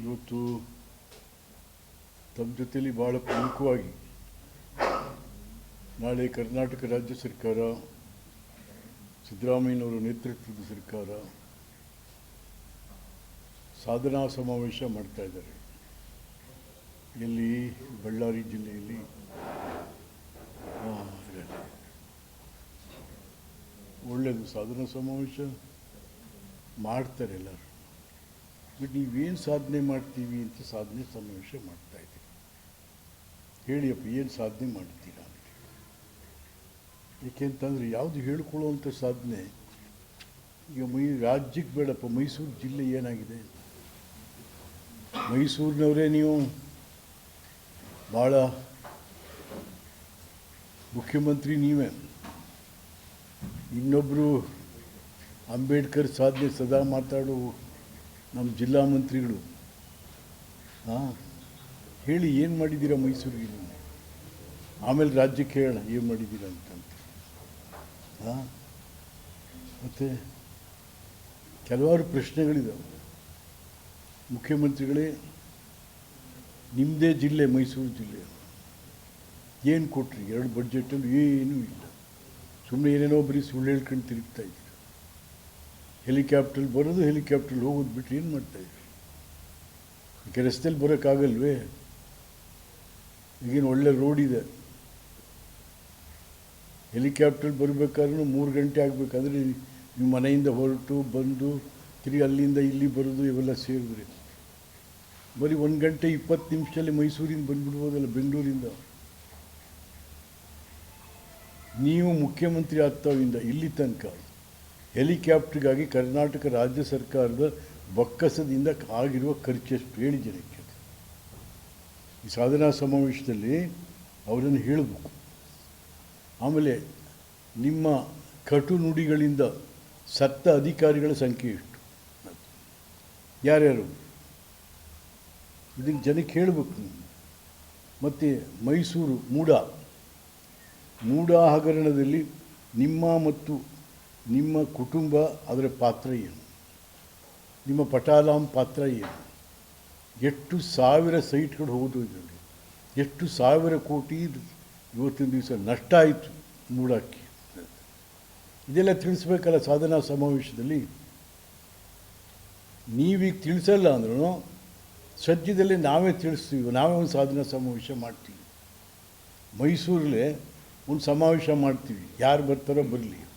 ಇವತ್ತು ತಮ್ಮ ಜೊತೆಯಲ್ಲಿ ಭಾಳ ಪ್ರಮುಖವಾಗಿ ನಾಳೆ ಕರ್ನಾಟಕ ರಾಜ್ಯ ಸರ್ಕಾರ, ಸಿದ್ದರಾಮಯ್ಯನವರ ನೇತೃತ್ವದ ಸರ್ಕಾರ ಸಾಧನಾ ಸಮಾವೇಶ ಮಾಡ್ತಾ ಇದ್ದಾರೆ ಇಲ್ಲಿ ಬಳ್ಳಾರಿ ಜಿಲ್ಲೆಯಲ್ಲಿ. ಒಳ್ಳೆಯದು ಸಾಧನಾ ಸಮಾವೇಶ ಮಾಡ್ತಾರೆ ಎಲ್ಲರೂ ಬಟ್ ನೀವೇನು ಸಾಧನೆ ಮಾಡ್ತೀವಿ ಅಂತ ಸಾಧನೆ ಸಮಾವೇಶ ಮಾಡ್ತಾ ಇದ್ದೀವಿ ಹೇಳಿಯಪ್ಪ, ಏನು ಸಾಧನೆ ಮಾಡ್ತೀರಾ ಅಂತ ಏಕೆಂತಂದರೆ ಯಾವುದು ಹೇಳ್ಕೊಳ್ಳುವಂಥ ಸಾಧನೆ, ಈಗ ಮೈ, ರಾಜ್ಯಕ್ಕೆ ಬೇಡಪ್ಪ, ಮೈಸೂರು ಜಿಲ್ಲೆ ಏನಾಗಿದೆ? ಮೈಸೂರಿನವರೇ ನೀವು? ಭಾಳ ಮುಖ್ಯಮಂತ್ರಿ ನೀವೇ. ಇನ್ನೊಬ್ಬರು ಅಂಬೇಡ್ಕರ್ ಸಾಧನೆ ಸದಾ ಮಾತಾಡೋ ನಮ್ಮ ಜಿಲ್ಲಾ ಮಂತ್ರಿಗಳು, ಹಾಂ, ಹೇಳಿ ಏನು ಮಾಡಿದ್ದೀರಾ ಮೈಸೂರಿಗೆ ನೀವು? ಆಮೇಲೆ ರಾಜ್ಯಕ್ಕೆ ಹೇಳೋಣ, ಏನು ಮಾಡಿದ್ದೀರಾ ಅಂತ ಹಾಂ, ಮತ್ತು ಕೆಲವಾರು ಪ್ರಶ್ನೆಗಳಿದಾವೆ. ಮುಖ್ಯಮಂತ್ರಿಗಳೇ ನಿಮ್ಮದೇ ಜಿಲ್ಲೆ, ಮೈಸೂರು ಜಿಲ್ಲೆ. ಏನು ಕೊಟ್ರಿ? ಎರಡು ಬಡ್ಜೆಟಲ್ಲಿ ಏನೂ ಇಲ್ಲ. ಸುಮ್ಮನೆ ಏನೇನೋ ಬರೀ ಸುಳ್ಳು ಹೇಳ್ಕೊಂಡು ತಿರುಗ್ತಾ ಇದ್ದೀರ. ಹೆಲಿಕಾಪ್ಟ್ರಲ್ಲಿ ಬರೋದು ಹೆಲಿಕಾಪ್ಟ್ರಲ್ಲಿ ಹೋಗೋದು ಬಿಟ್ಟು ಏನು ಮಾಡ್ತಾಯಿದ್ರಿ ಈಗ ರಸ್ತೆಯಲ್ಲಿ ಬರೋಕ್ಕಾಗಲ್ವೇ? ಈಗೇನು ಒಳ್ಳೆ ರೋಡ್ ಇದೆ. ಹೆಲಿಕಾಪ್ಟ್ರಲ್ಲಿ ಬರಬೇಕಾದ್ರೂ ಮೂರು ಗಂಟೆ ಆಗಬೇಕಾದ್ರೆ ನಿಮ್ಮ ಮನೆಯಿಂದ ಹೊರಟು, ಬಂದು, ತಿರುಗಿ ಅಲ್ಲಿಂದ ಇಲ್ಲಿ ಬರೋದು ಇವೆಲ್ಲ ಸೇರಿದ್ರಿ. ಬರೀ ಒಂದು ಗಂಟೆ ಇಪ್ಪತ್ತು ನಿಮಿಷದಲ್ಲಿ ಮೈಸೂರಿಂದ ಬಂದುಬಿಡ್ಬೋದಲ್ಲ, ಬೆಂಗಳೂರಿಂದ. ನೀವು ಮುಖ್ಯಮಂತ್ರಿ ಆಗ್ತಾವಿಂದ, ಇಲ್ಲಿ ತನಕ. ಹೆಲಿಕಾಪ್ಟ್ರಿಗಾಗಿ ಕರ್ನಾಟಕ ರಾಜ್ಯ ಸರ್ಕಾರದ ಬೊಕ್ಕಸದಿಂದ ಆಗಿರುವ ಖರ್ಚೆಷ್ಟು ಜನಕ್ಕೆ? ಈ ಸಾಧನಾ ಸಮಾವೇಶದಲ್ಲಿ ಅವರನ್ನು ಹೇಳಬೇಕು. ಆಮೇಲೆ ನಿಮ್ಮ ಕಟು ನುಡಿಗಳಿಂದ ಸತ್ತ ಅಧಿಕಾರಿಗಳ ಸಂಖ್ಯೆ ಎಷ್ಟು? ಯಾರ್ಯಾರು? ಇದನ್ನು ಜನಕ್ಕೆ ಹೇಳಬೇಕು ಮತ್ತು ಮೈಸೂರು ಮೂಡ. ಮೂಡ ಹಗರಣದಲ್ಲಿ ನಿಮ್ಮ ಮತ್ತು ನಿಮ್ಮ ಕುಟುಂಬ ಅದರ ಪಾತ್ರ ಏನು? ನಿಮ್ಮ ಪಟಾಲಾಮ್ ಪಾತ್ರ ಏನು? ಎಷ್ಟು ಸಾವಿರ ಸೈಟ್ಗಳು ಹೋದವು ಇದರಲ್ಲಿ. ಎಷ್ಟು ಸಾವಿರ ಕೋಟಿ ಇವತ್ತಿನ ದಿವಸ ನಷ್ಟ ಆಯಿತು ಮೂಡಕ್ಕೆ. ಇದೆಲ್ಲ ತಿಳಿಸ್ಬೇಕಲ್ಲ ಸಾಧನಾ ಸಮಾವೇಶದಲ್ಲಿ? ನೀವೀಗ ತಿಳಿಸಲ್ಲ ಅಂದ್ರೂ ಸದ್ಯದಲ್ಲಿ ನಾವೇ ತಿಳಿಸ್ತೀವಿ. ನಾವೇ ಒಂದು ಸಾಧನಾ ಸಮಾವೇಶ ಮಾಡ್ತೀವಿ. ಮೈಸೂರಲ್ಲೇ ಒಂದು ಸಮಾವೇಶ ಮಾಡ್ತೀವಿ. ಯಾರು ಬರ್ತಾರೋ ಬರಲಿ.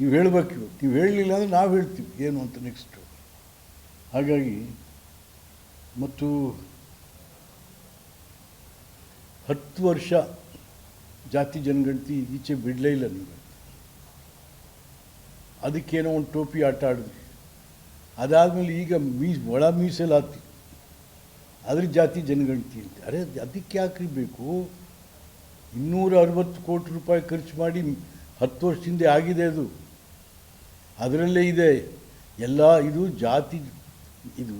ನೀವು ಹೇಳಬೇಕು, ನೀವು ಹೇಳಲಿಲ್ಲ ಅಂದರೆ ನಾವು ಹೇಳ್ತೀವಿ, ಏನು ಅಂತ ನೆಕ್ಸ್ಟು ಹಾಗಾಗಿ, ಮತ್ತು ಹತ್ತು ವರ್ಷ ಜಾತಿ ಜನಗಣತಿ ಈಚೆ ಬಿಡಲೇ ಇಲ್ಲ ನೀವು. ಅದಕ್ಕೇನೋ ಒಂದು ಟೋಪಿ ಆಟ ಆಡಿದ್ವಿ ಅದಾದಮೇಲೆ ಈಗ ಮೀಸ್, ಒಳ ಮೀಸಲಾತಿ. ಅದ್ರ ಜಾತಿ ಜನಗಣತಿ ಅಂತ. ಅರೆ, ಅದಕ್ಕೆ ಯಾಕೆ ಬೇಕು? ಇನ್ನೂರ ಅರವತ್ತು ಕೋಟಿ ರೂಪಾಯಿ ಖರ್ಚು ಮಾಡಿ ಹತ್ತು ವರ್ಷದಿಂದ ಆಗಿದೆ ಅದು. ಅದರಲ್ಲೇ ಇದೆ, ಎಲ್ಲ ಇದು ಜಾತಿ, ಇದು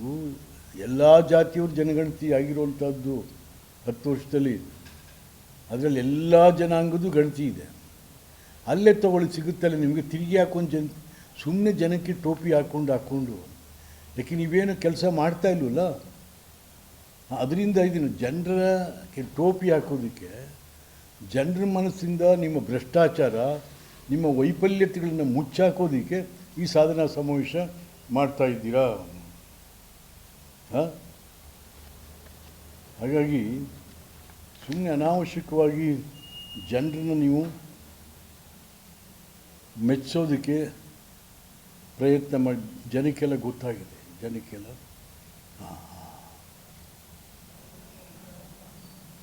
ಎಲ್ಲ ಜಾತಿಯವ್ರ ಜನಗಣತಿ ಆಗಿರುವಂಥದ್ದು ಹತ್ತು ವರ್ಷದಲ್ಲಿ. ಅದರಲ್ಲಿ ಎಲ್ಲ ಜನಾಂಗದ್ದು ಗಣತಿ ಇದೆ. ಅಲ್ಲೇ ತಗೊಳ್ಳಿ ಸಿಗುತ್ತಲ್ಲ ನಿಮಗೆ ತಿರುಗಿ ಹಾಕೊಂಡು ಜನ ಸುಮ್ಮನೆ ಜನಕ್ಕೆ ಟೋಪಿ ಹಾಕ್ಕೊಂಡು ಹಾಕ್ಕೊಂಡು ಯಾಕೆ ನೀವೇನು ಕೆಲಸ ಮಾಡ್ತಾ ಇಲ್ವಲ್ಲ? ಅದರಿಂದ ಇದನ್ನು ಜನರ ಟೋಪಿ ಹಾಕೋದಕ್ಕೆ, ಜನರ ಮನಸ್ಸಿಂದ ನಿಮ್ಮ ಭ್ರಷ್ಟಾಚಾರ ನಿಮ್ಮ ವೈಫಲ್ಯತೆಗಳನ್ನು ಮುಚ್ಚಾಕೋದಕ್ಕೆ ಈ ಸಾಧನಾ ಸಮಾವೇಶ ಮಾಡ್ತಾ ಇದ್ದೀರಾ? ಹಾಂ? ಹಾಗಾಗಿ ಸುಮ್ಮನೆ ಅನಾವಶ್ಯಕವಾಗಿ ಜನರನ್ನು ನೀವು ಮೆಚ್ಚೋದಕ್ಕೆ ಪ್ರಯತ್ನ ಮಾಡಿ, ಜನಕ್ಕೆಲ್ಲ ಗೊತ್ತಾಗಿದೆ, ಜನಕ್ಕೆಲ್ಲ. ಹಾಂ.